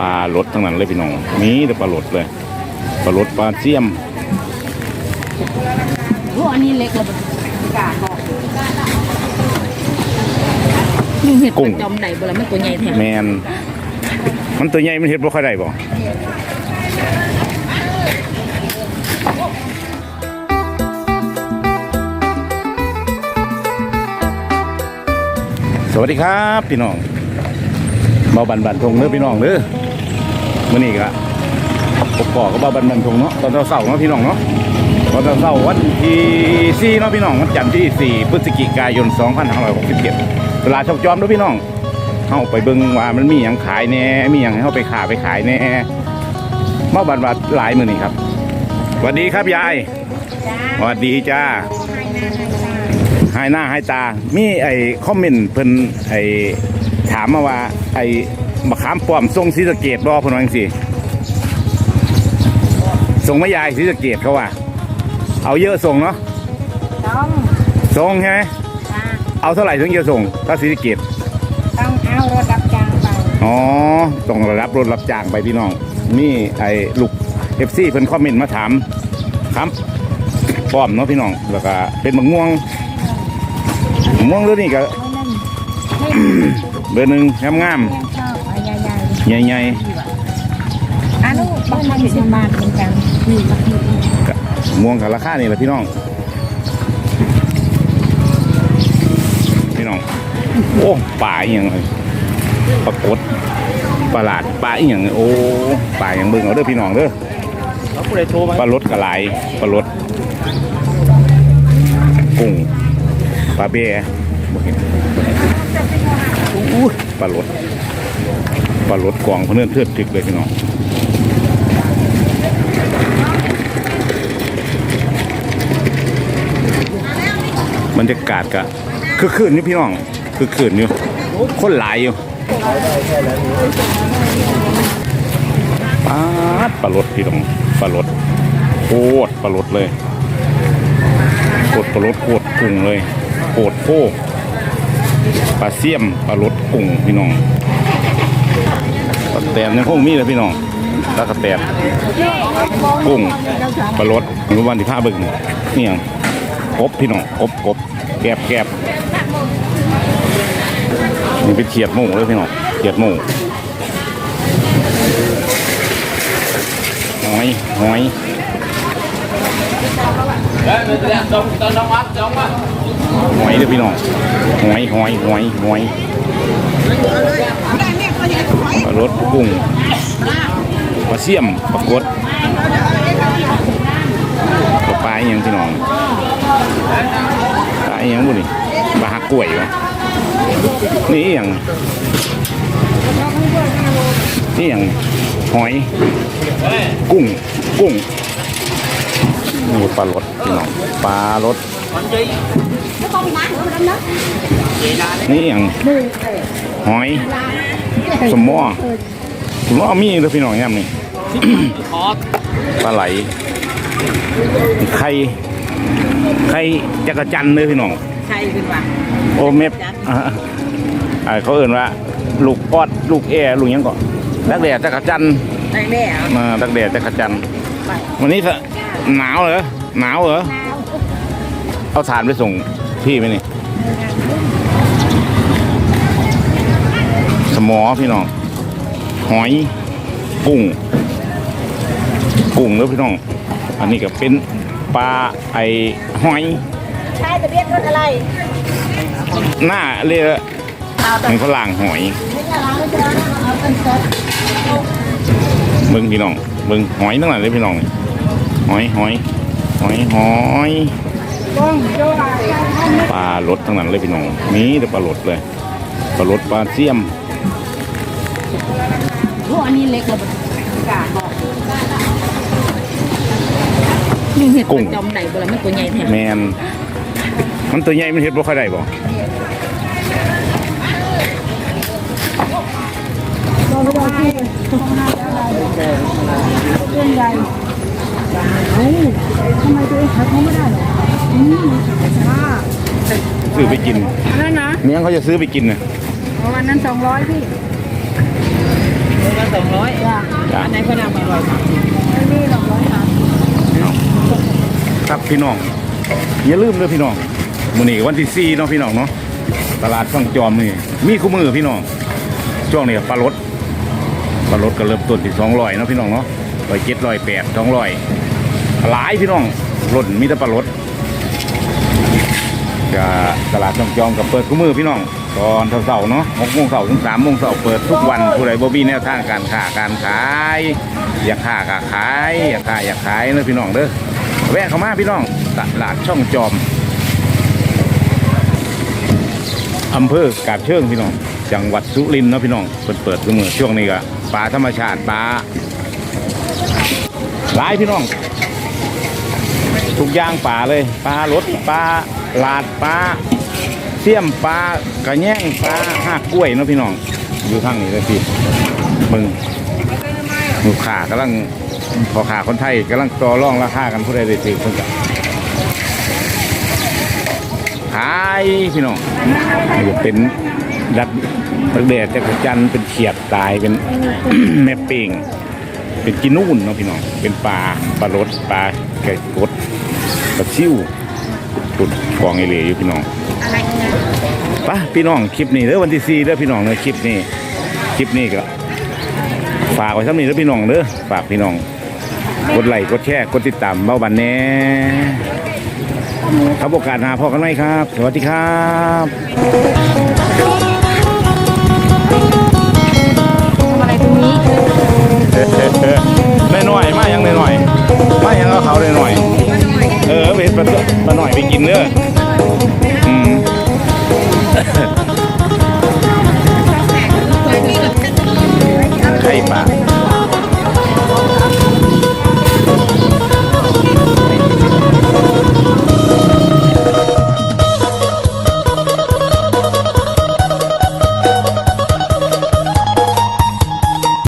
ปลารสทั้งนั้นเลยพี่น้องมีแต่ปลารสเลยปลารสปลาเสียมโอ้อันนี้เล็กแล้วกาบอกยุงเห็ดประจอมไหนบ่ละมันตัวใหญ่แท้แมนมันตัวใหญ่มันเห็ดบ่ค่อยได้บ่สวัสดีครับ พี่น้อง เบาบันบันทงเด้อพี่น้องเด้อมื้อนี้ก็ปกกอก็เบาบันบันทงเนาะตอนเช้าๆเนาะพี่น้องเนาะตอนเช้าๆวันที่4เนาะพี่น้องวันจันทร์ที่4พฤศจิกายน2567เวลาชมจอมเด้อพี่น้องเข้าไปเบิ่งว่ามันมีอย่างขายแหน่มีอย่างให้เข้าไปขาไปขายแหน่มาบันวัดหลายมือนี่ครับสวัสดีครับยายสวัสดีจ้าหายหน้าหายตา มีไอ้คอมเมนต์เพิ่นไอ้ ถามมาว่า ไอ้มะขามป้อมทรงศรีสะเกดบ่เพิ่นว่าจังซี่ส่งมายายศรีสะเกดเขาว่า เอาเยอะส่งเนาะต้องส่งใช่ไหมเอาเท่าไหร่ถึงจะส่ง ถ้าศรีสะเกดต้องเอารถรับจ้างไปอ๋อต้องรับรถรับจ้างไปพี่น้องนี่ไอ้ลูกเอฟซีเพิ่นคอมเมนต์มาถามครับป้อมเนาะพี่น้องแล้วก็เป็นมะม่วงมะม่วงเรื่องนี้ก็ เบอร์หนึ่งงามงามชอบใหญ่ๆใหญ่ๆอันนู้นบ้านมันสิบบาทเหมือนกันนี่ราคาๆก็ม่วงกับราคานี่แหละพี่น้อง พี่น้อง โอ้ป่าอหย่างเลยปรากฏประหลาดป่าอหย่างโอ้ป่าอย่างเบิ่งเอาเด้อพี่น้องเด้อเขาผู้ใดโทรมาปลารสกระไหลปลารสกุ้งปลาเบีย บ่เห็นอู้ปลารสปลารสกวางเพื่อนเทือดถึกเลยพี่น้องบรรยากาศกะคือคืนนี่พี่น้องคือคืนอยู่คนหลายอยู่ปลาปลารสพี่น้องปลารสโคตรปลารสเลยโคตรปลารสโคตรกุ้งเลยโคตรโคก ปลาเสี่ยมปลารสกุ้งพี่น้องปลาแตนยังคงมีเลยพี่น้องตะกะแตนกุ้งปลารสหรือวันที่ผ้าบึงนี่ยังกบพี่น้องกบกบแกบแกบนี่เป็นเขียดหมูเลยพี่น้องเขียดหมูหอยหอยต้องต้องน้องมัดน้องมัด หอยเด้อพี่น้องหอยหอยหอยหอยปลารสกุ้งปลาเสี่ยมปลากดปลาปลาอหยังพี่น้องปลาอหยังบุนี่ปลาหักกล้วยวะนี่อหยังนี่อหยังหอย กุ้ง กุ้งนี่ปลารสพี่น้องปลารส นี่อย่างหอย สมอสมอมีเด้อพี่น้องย่ำนี่คอสปลาไหล ไข่ ไข่จักรจันทร์เด้อพี่น้องใช่ขึ้นว่าโอเมฟอ่าอ่าเขาเอ่นว่า ลูกออด ลูกแอลูกหยังก่อนดักแด่จักรจันทร์ได้แน่มาดักแด่จักรจันทร์วันนี้จะหนาวเหรอ หนาวเหรอ เอาถ่านไปส่งพี่ไหมนี่สมอพี่น้อง หอยกุ้งกุ้งแล้วพี่น้อง อันนี้ก็เป็นปลาไอหอยใช่ทะเบียนรถอะไร หน้าเรียกมันฝรั่งหอยเอาเป็นซดเบิ้งพี่น้องเบิ้งหอยทั้งนั้นเลยพี่น้อง หอยหอยหอยหอยต้องโยก ปลารสทั้งนั้นเลยพี่น้องมีแต่ปลารสเลยปลารสปลาเสี่ยมโอ้อันนี้เล็กแล้วกาบอกยุงเห็ดประจอมไหนบ่ละมันตัวใหญ่แท้แมนมันตัวใหญ่มันเห็ดบ่ค่อยได้บ่เรื่องใหญ่เฮ้ยทำไมตัวเองขายเขาไม่ได้หรออืมช้า ซื้อไปกินนั่นนะเมียงเขาจะซื้อไปกินนะวันนั้นสองร้อยพี่โลละสองร้อยจ้ะจ้ะอันไหนพนังมาร้อยสามสิบอันนี้สองร้อยสามสิบครับพี่น้องอย่าลืมเด้อพี่น้องมื้อนี้วันที่สี่เนาะพี่น้องเนาะตลาดช่องจอมนี่มีคู่มือพี่น้องช่วงนี้ปลารสปลารสก็เริ่มต้นที่สองร้อยเนาะพี่น้องเนาะร้อยเจ็ดร้อยแปดสองร้อยหลายพี่น้องรถมีแต่ปลารส จะตลาดช่องจอมกับเปิดคู่มือพี่น้อง ตอนเช้าๆเนาะหกโมงเช้าถึงสามโมงเช้าเปิดทุกวันผู้ใดบ่มีแนวทางการค้าการขาย อยากค้าก็ขาย อยากขายอยากขายเด้อพี่น้องเด้อแวะเข้ามาพี่น้องตลาดช่องจอมอำเภอกาบเชิงพี่น้อง จังหวัดสุรินทร์เนาะพี่น้องเปิดเปิดทุกมือช่วงนี้ก็ปลาธรรมชาติปลาหลายพี่น้อง ทุกอย่างปลาเลยปลารสปลา ลาดปลาเสี่ยมปลากระแยงปลาหักกล้วยเนาะพี่น้อง อยู่ข้างนี้เลยพี่มึงลูกค้ากำลังพอขาคนไทยกำลังต่อรองราคากันผู้ใดได้ถือเพิ่นขายพี่น้องเป็นดัดตักแดดจักรจันทร์เป็นเขียดตายเป็นแม่ป่งเป็นกินนู่นเนาะพี่น้องเป็นปลาปลารสปลาแกะกดปลาซิ่วุณกองเอเลียอยู่พี่น้องปะพี่น้องคลิปนี้เด้อวันที่สี่เด้อพี่น้องเด้คลิปนี้ คลิปนี้ก็ฝากไว้ซ้ำนี้เด้อพี่น้องเด้อฝากพี่น้อง กดไลค์กดแชร์กดติดตามเบ้าบันแน่ครับโอกาสหาพ่อกันไหมครับ สวัสดีครับอะไรตรงนี้แม่หน่อยๆมาอย่างน่อยๆมาอย่างเขาเลยหน่อย เออไปลาปลาหน่อยไปกินเนื้ออื